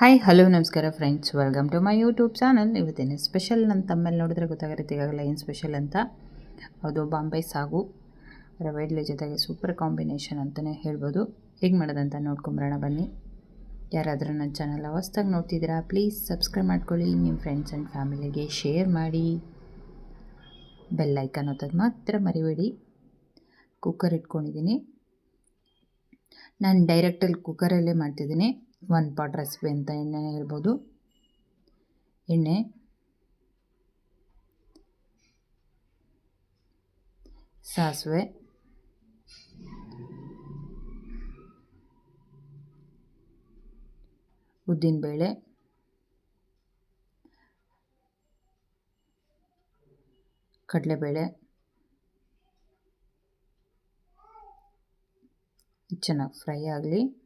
Hi hello ನಮಸ್ಕಾರ friends welcome to my YouTube channel ಇವತ್ತೇನು special ನನ್ನ ತಮ್ಮಲ್ಲಿ ನೋಡಿದ್ರೆ ಗೊತ್ತಾಗಿರುತ್ತೆ ಈಗಾಗಲೇ ಏನು ಸ್ಪೆಷಲ್ ಅಂತ. ಅದು ಬಾಂಬೆ ಸಾಗು ರವೆ ಇಡ್ಲಿ ಜೊತೆಗೆ ಸೂಪರ್ ಕಾಂಬಿನೇಷನ್ ಅಂತಲೇ ಹೇಳ್ಬೋದು. ಹೇಗೆ ಮಾಡೋದಂತ ನೋಡ್ಕೊಂಬರೋಣ, ಬನ್ನಿ. ಯಾರಾದರೂ ನನ್ನ ಚಾನಲ್ ಹೊಸ್ದಾಗಿ ನೋಡ್ತಿದ್ದೀರಾ ಪ್ಲೀಸ್ ಸಬ್ಸ್ಕ್ರೈಬ್ ಮಾಡ್ಕೊಳ್ಳಿ. ನಿಮ್ಮ ಫ್ರೆಂಡ್ಸ್ ಆ್ಯಂಡ್ ಫ್ಯಾಮಿಲಿಗೆ ಶೇರ್ ಮಾಡಿ. ಬೆಲ್ ಐಕನ್ ಹೊತ್ತದ ಮಾತ್ರ ಮರಿಬೇಡಿ. ಕುಕ್ಕರ್ ಇಟ್ಕೊಂಡಿದ್ದೀನಿ. ನಾನು ಡೈರೆಕ್ಟಲ್ಲಿ ಕುಕ್ಕರಲ್ಲೇ ಮಾಡ್ತಿದ್ದೀನಿ. ಒನ್ ಪಾಟ್ ರೆಸಿಪಿ ಅಂತ ಎಣ್ಣೆ ಹೇಳ್ಬೋದು. ಎಣ್ಣೆ. ಸಾಸಿವೆ. ಉದ್ದಿನಬೇಳೆ. ಕಡಲೆಬೇಳೆ. ಚೆನ್ನಾಗಿ ಫ್ರೈ ಆಗಲಿ.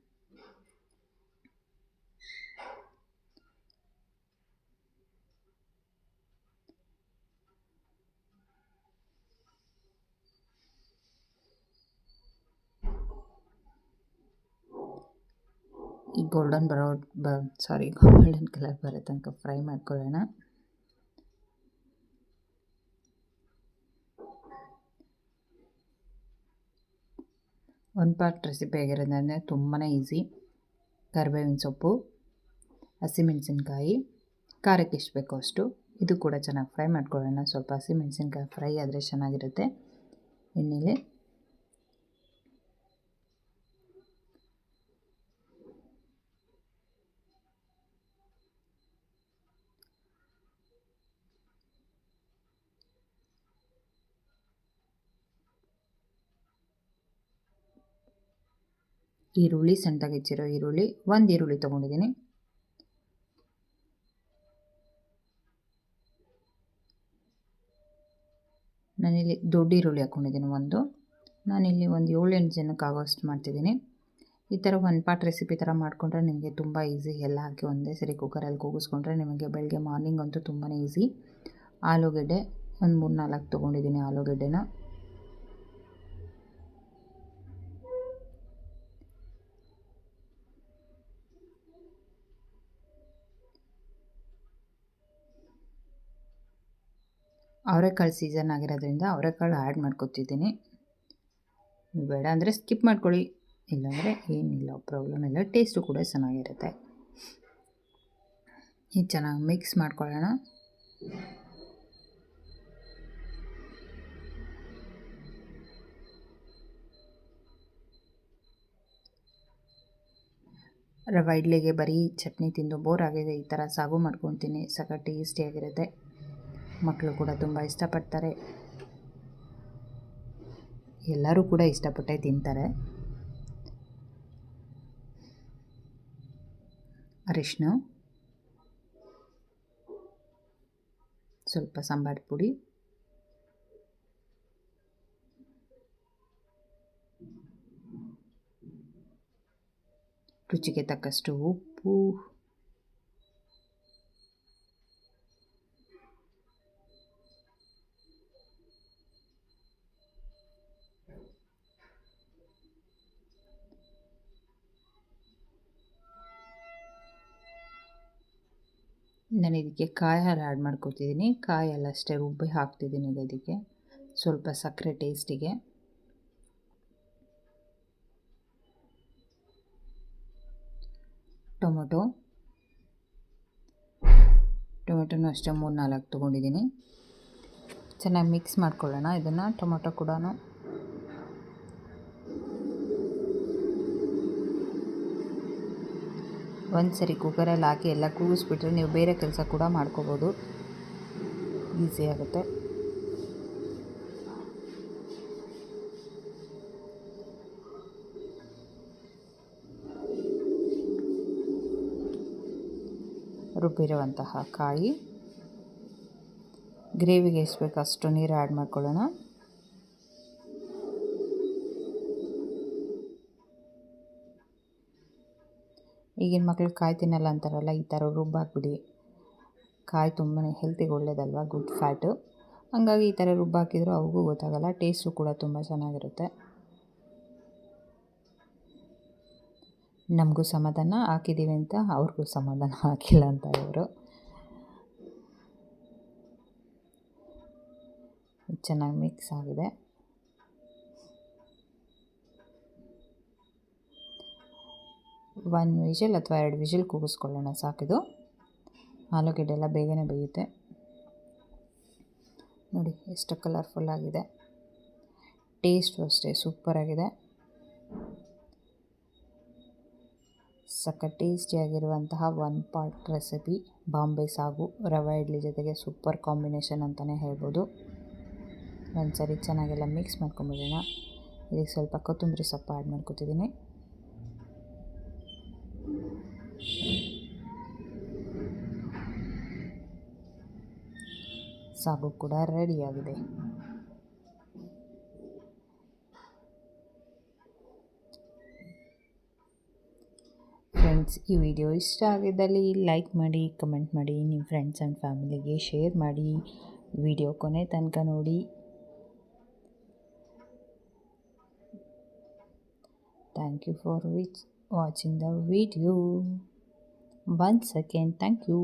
ಈ ಗೋಲ್ಡನ್ ಬರೋ ಬ, ಸಾರಿ, ಗೋಲ್ಡನ್ ಕಲರ್ ಬರೋ ತನಕ ಫ್ರೈ ಮಾಡ್ಕೊಳ್ಳೋಣ. ಒಂದು ಪಾರ್ಟ್ ರೆಸಿಪಿ ಆಗಿರೋದಂದರೆ ತುಂಬಾ ಈಸಿ. ಕರಿಬೇವಿನ ಸೊಪ್ಪು, ಹಸಿಮೆಣಸಿನ್ಕಾಯಿ, ಖಾರಕ್ಕೆ ಎಷ್ಟು ಬೇಕೋ ಅಷ್ಟು. ಇದು ಕೂಡ ಚೆನ್ನಾಗಿ ಫ್ರೈ ಮಾಡ್ಕೊಳ್ಳೋಣ. ಸ್ವಲ್ಪ ಹಸಿಮೆಣಸಿನ್ಕಾಯಿ ಫ್ರೈ ಆದರೆ ಚೆನ್ನಾಗಿರುತ್ತೆ. ಎಣ್ಣೆಲಿ ಈರುಳ್ಳಿ, ಸಣ್ಣದಾಗಿ ಹೆಚ್ಚಿರೋ ಈರುಳ್ಳಿ, ಒಂದು ಈರುಳ್ಳಿ ತೊಗೊಂಡಿದ್ದೀನಿ. ನಾನಿಲ್ಲಿ ದೊಡ್ಡ ಈರುಳ್ಳಿ ಹಾಕ್ಕೊಂಡಿದ್ದೀನಿ ಒಂದು. ನಾನಿಲ್ಲಿ ಒಂದು ಏಳು ಎಂಟು ಜನಕ್ಕೆ ಆಗೋಷ್ಟು ಮಾಡ್ತಿದ್ದೀನಿ. ಈ ಥರ ಒಂದು ಪಾಟ್ ರೆಸಿಪಿ ಥರ ಮಾಡಿಕೊಂಡ್ರೆ ನಿಮಗೆ ತುಂಬ ಈಸಿ ಎಲ್ಲ ಹಾಕಿ ಒಂದೇ ಸರಿ ಕುಕ್ಕರಲ್ಲಿ ಕೂಗಿಸ್ಕೊಂಡ್ರೆ ನಿಮಗೆ ಬೆಳಗ್ಗೆ ಮಾರ್ನಿಂಗ್ ಅಂತೂ ತುಂಬಾ ಈಸಿ ಆಲೂಗೆಡ್ಡೆ ಒಂದು ಮೂರು ನಾಲ್ಕು ತೊಗೊಂಡಿದ್ದೀನಿ ಆಲೂಗೆಡ್ಡೆನ. ಅವರೆಕಾಳು ಸೀಸನ್ ಆಗಿರೋದ್ರಿಂದ ಅವರೆಕಾಳು ಆ್ಯಡ್ ಮಾಡ್ಕೊತಿದ್ದೀನಿ. ನೀವು ಬೇಡ ಅಂದರೆ ಸ್ಕಿಪ್ ಮಾಡ್ಕೊಳ್ಳಿ. ಇಲ್ಲಾಂದರೆ ಏನಿಲ್ಲ ಪ್ರಾಬ್ಲಮ್ ಇಲ್ಲ. ಟೇಸ್ಟು ಕೂಡ ಚೆನ್ನಾಗಿರುತ್ತೆ. ಇದು ಚೆನ್ನಾಗಿ ಮಿಕ್ಸ್ ಮಾಡ್ಕೊಳ್ಳೋಣ. ರವೆ ಇಡ್ಲಿಗೆ ಬರೀ ಚಟ್ನಿ ತಿಂದು ಬೋರ್ ಆಗಿದೆ. ಈ ಥರ ಸಾಗು ಮಾಡ್ಕೊತೀನಿ ಸಖತ್ ಟೇಸ್ಟಿಯಾಗಿರುತ್ತೆ ಮಕ್ಕಳು ಕೂಡ ತುಂಬ ಇಷ್ಟಪಡ್ತಾರೆ. ಎಲ್ಲರೂ ಕೂಡ ಇಷ್ಟಪಟ್ಟೆ ತಿಂತಾರೆ. ಅರಿಶಿನ ಸ್ವಲ್ಪ ಸಾಂಬಾರು ಪುಡಿ. ರುಚಿಗೆ ತಕ್ಕಷ್ಟು ಉಪ್ಪು. ನಾನು ಇದಕ್ಕೆ ಕಾಯಿ ಹಾಲು ಆ್ಯಡ್ ಮಾಡ್ಕೊತಿದ್ದೀನಿ ಕಾಯಿ ಹಾಲು ಅಷ್ಟೇ ರುಬ್ಬಿ ಹಾಕ್ತಿದ್ದೀನಿ ಇದಕ್ಕೆ. ಸ್ವಲ್ಪ ಸಕ್ಕರೆ ಟೇಸ್ಟಿಗೆ ಟೊಮೊಟೊ. ಟೊಮೆಟೊನೂ ಅಷ್ಟೇ ಮೂರು ನಾಲ್ಕು ತೊಗೊಂಡಿದ್ದೀನಿ ಚೆನ್ನಾಗಿ ಮಿಕ್ಸ್ ಮಾಡ್ಕೊಳ್ಳೋಣ. ಇದನ್ನು ಟೊಮೊಟೊ ಕೂಡ ಒಂದು ಸರಿ ಕುಕ್ಕರಲ್ಲಿ ಹಾಕಿ ಎಲ್ಲ ಕೂಗಿಸ್ಬಿಟ್ರೆ ನೀವು ಬೇರೆ ಕೆಲಸ ಕೂಡ ಮಾಡ್ಕೋಬೋದು. ಈಸಿ ಆಗುತ್ತೆ. ರುಬ್ಬಿರುವಂತಹ ಕಾಯಿ. ಗ್ರೇವಿಗೆ ಎಷ್ಟು ಅಷ್ಟು ನೀರು ಆ್ಯಡ್ ಮಾಡ್ಕೊಳ್ಳೋಣ. ಈಗಿನ ಮಕ್ಳು ಕಾಯಿ ತಿನ್ನಲ್ಲ ಅಂತಾರಲ್ಲ, ಈ ಥರ ರುಬ್ಬಾಕ್ಬಿಡಿ. ಕಾಯಿ ತುಂಬಾ ಹೆಲ್ತಿಗೆ ಒಳ್ಳೇದಲ್ವ ಗುಡ್ ಫ್ಯಾಟು ಹಂಗಾಗಿ ಈ ಥರ ರುಬ್ಬಾಕಿದ್ರು ಅವಗೂ ಗೊತ್ತಾಗಲ್ಲ ಟೇಸ್ಟು ಕೂಡ ತುಂಬ ಚೆನ್ನಾಗಿರುತ್ತೆ. ನಮಗೂ ಸಮಾಧಾನ ಹಾಕಿದ್ದೀವಿ ಅಂತ ಅವ್ರಿಗೂ ಸಮಾಧಾನ ಹಾಕಿಲ್ಲ ಅಂತ ಇವರು. ಚೆನ್ನಾಗಿ ಮಿಕ್ಸ್ ಆಗಿದೆ. ಒನ್ ವಿಷಲ್ ಅಥವಾ ಎರಡು ವಿಷಲ್ ಕೂಗಿಸ್ಕೊಳ್ಳೋಣ, ಸಾಕಿದು. ಆಲೂಗೆಡ್ಡೆ ಎಲ್ಲ ಬೇಗನೆ ಬೇಯುತ್ತೆ. ನೋಡಿ, ಎಷ್ಟು ಕಲರ್ಫುಲ್ ಆಗಿದೆ. ಟೇಸ್ಟು ಅಷ್ಟೇ ಸೂಪರಾಗಿದೆ ಸಖತ್ ಟೇಸ್ಟಿಯಾಗಿರುವಂತಹ one pot recipe Bombay sagu, rava idli ಜೊತೆಗೆ ಸೂಪರ್ ಕಾಂಬಿನೇಷನ್ ಅಂತಲೇ ಹೇಳ್ಬೋದು. ಒಂದು ಸರಿ ಚೆನ್ನಾಗೆಲ್ಲ ಮಿಕ್ಸ್ ಮಾಡ್ಕೊಂಬಿಡೋಣ. ಇದಕ್ಕೆ ಸ್ವಲ್ಪ ಕೊತ್ತಂಬರಿ ಸೊಪ್ಪು ಆ್ಯಡ್ ಮಾಡ್ಕೊತಿದ್ದೀನಿ. ಸಾಗು ಕೂಡ ರೆಡಿಯಾಗಿದೆ ಫ್ರೆಂಡ್ಸ್ ಈ ವಿಡಿಯೋ ಇಷ್ಟ ಆಗಿದ್ದಲ್ಲಿ ಲೈಕ್ ಮಾಡಿ ಕಮೆಂಟ್ ಮಾಡಿ ನಿಮ್ಮ ಫ್ರೆಂಡ್ಸ್ ಆ್ಯಂಡ್ ಫ್ಯಾಮಿಲಿಗೆ ಶೇರ್ ಮಾಡಿ ವಿಡಿಯೋ ಕೊನೆ ತನಕ ನೋಡಿ. Thank you for which watching the video one second thank you